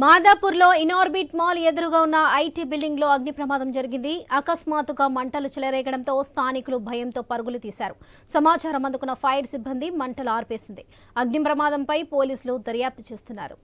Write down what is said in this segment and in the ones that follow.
మాదాపూర్లో Inorbit mall ఎదురుగా ఉన్న IT బిల్డింగ్లో అగ్ని ప్రమాదం జరిగింది. అకస్మాత్తుగా మంటలు చెలరేగడంతో స్థానికులు భయంతో పరుగులు తీశారు. సమాచారం అందుకున్న ఫైర్ సిబ్బంది మంటలు ఆర్పేసింది. అగ్ని ప్రమాదంపై పోలీసులు దర్యాప్తు చేస్తున్నారు.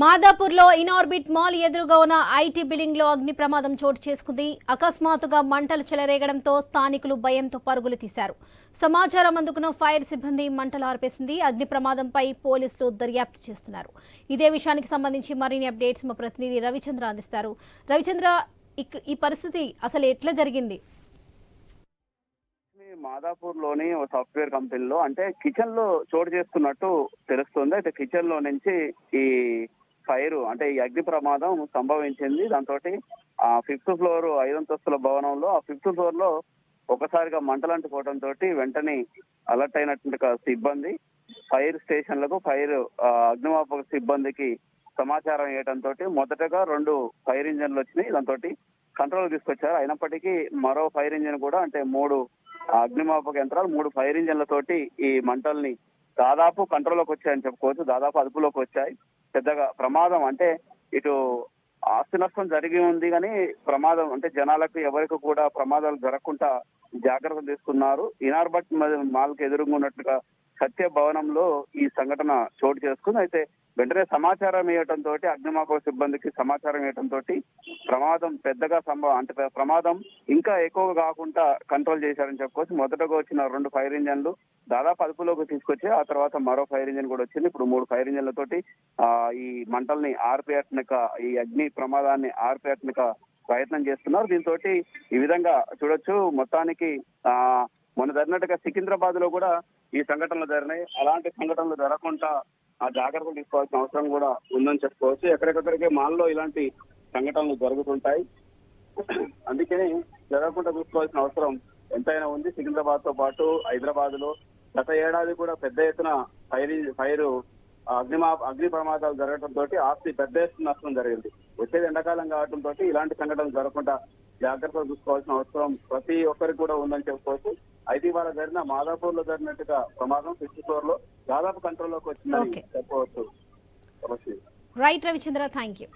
మాదాపూర్లో ఇనార్బిట్ మాల్ ఎదురుగా ఉన్న ఐటీ బిల్డింగ్లో అగ్ని ప్రమాదం చోటు చేసుకుంది. అకస్మాత్తుగా మంటలు చెలరేగడంతో స్థానికులు భయంతో పరుగులు తీశారు. సమాచారం అందుకున్న ఫైర్ సిబ్బంది మంటలు ఆర్పేసింది. అగ్ని ప్రమాదంపై పోలీసులు దర్యాప్తు చేస్తున్నారు. ఇదే విషయానికి సంబంధించి మరిన్ని అప్డేట్స్ మా ప్రతినిధి రవిచంద్ర అందిస్తారు. రవిచంద్ర ఈ పరిస్థితి అసలు ఎట్లా జరిగింది? మాదాపూర్లోని ఒక సాఫ్ట్వేర్ కంపెనీలో అంటే కిచెన్లో చోటు చేసుకున్నట్టు తెలుస్తుంది. అయితే కిచెన్లో నుంచి ఈ ఫైర్ అంటే ఈ అగ్ని ప్రమాదం సంభవించింది. దాంతో ఆ ఫిఫ్త్ ఫ్లోర్ ఐదంతస్తుల భవనంలో ఆ ఫిఫ్త్ ఫ్లోర్లో ఒకసారిగా మంటలు అంటుకోవడంతో వెంటనే అలర్ట్ అయినటువంటి సిబ్బంది ఫైర్ స్టేషన్లకు ఫైర్ అగ్నిమాపక సిబ్బందికి సమాచారం ఇవ్వడంతో మొదటగా రెండు ఫైర్ ఇంజన్లు వచ్చినాయి. దాంతో కంట్రోల్ తీసుకొచ్చారు. అయినప్పటికీ మరో ఫైర్ ఇంజిన్ కూడా అంటే మూడు అగ్నిమాపక యంత్రాలు మూడు ఫైర్ ఇంజన్లతోటి ఈ మంటల్ని దాదాపు కంట్రోల్లోకి వచ్చాయని చెప్పుకోవచ్చు. దాదాపు అదుపులోకి వచ్చాయి. పెద్దగా ప్రమాదం అంటే ఇటు ఆస్తి నష్టం జరిగి ఉంది కానీ ప్రమాదం అంటే జనాలకు ఎవరికి కూడా ప్రమాదాలు జరగకుండా జాగ్రత్తలు తీసుకున్నారు. ఇనార్బట్ మాల్కి ఎదురుగా ఉన్నట్టుగా సత్య భవనంలో ఈ సంఘటన చోటు చేసుకుంది. అయితే వెంటనే సమాచారం ఇవ్వడంతో అగ్నిమాపక సిబ్బందికి సమాచారం ఇవ్వడంతో ప్రమాదం పెద్దగా సంభవం అంటే ప్రమాదం ఇంకా ఎక్కువగా కాకుండా కంట్రోల్ చేశారని చెప్పుకోవచ్చు. మొదటగా వచ్చిన రెండు ఫైర్ ఇంజన్లు దాదాపు అదుపులోకి తీసుకొచ్చి ఆ తర్వాత మరో ఫైర్ ఇంజన్ కూడా వచ్చింది. ఇప్పుడు మూడు ఫైర్ ఇంజన్లతోటి ఆ ఈ మంటల్ని ఆర్పేయట్నిక ఈ అగ్ని ప్రమాదాన్ని ఆర్పేయట్నిక ప్రయత్నం చేస్తున్నారు. దీంతో ఈ విధంగా చూడొచ్చు. మొత్తానికి ఆ మొన్న జరిగినట్టుగా సికింద్రాబాద్లో కూడా ఈ సంఘటనలు జరిగినాయి. అలాంటి సంఘటనలు జరగకుండా ఆ జాగ్రత్తలు తీసుకోవాల్సిన అవసరం కూడా ఉందని చెప్పుకోవచ్చు. ఎక్కడికక్కడికి మాల్లో ఇలాంటి సంఘటనలు జరుగుతుంటాయి. అందుకని జరగకుండా చూసుకోవాల్సిన అవసరం ఎంతైనా ఉంది. సికింద్రాబాద్తో పాటు హైదరాబాద్లో గత ఏడాది కూడా పెద్ద ఎత్తున ఫైర్ ఫైర్ అగ్నిమా అగ్ని ప్రమాదాలు జరగడంతో ఆస్తి పెద్ద ఎత్తున నష్టం జరిగింది. వచ్చేది ఎండాకాలం కావడంతో ఇలాంటి సంఘటనలు జరగకుండా జాగ్రత్తలు చూసుకోవాల్సిన అవసరం ప్రతి ఒక్కరికి కూడా ఉందని చెప్పుకోవచ్చు. అయితే ఇవాళ జరిగిన మాదాపూర్లో జరిగినట్టుగా ప్రమాదం ఫిఫ్త్ ఫ్లోర్లో దాదాపు కంట్రోల్లోకి వచ్చిందని Okay. చెప్పవచ్చు. Right Ravichandra thank you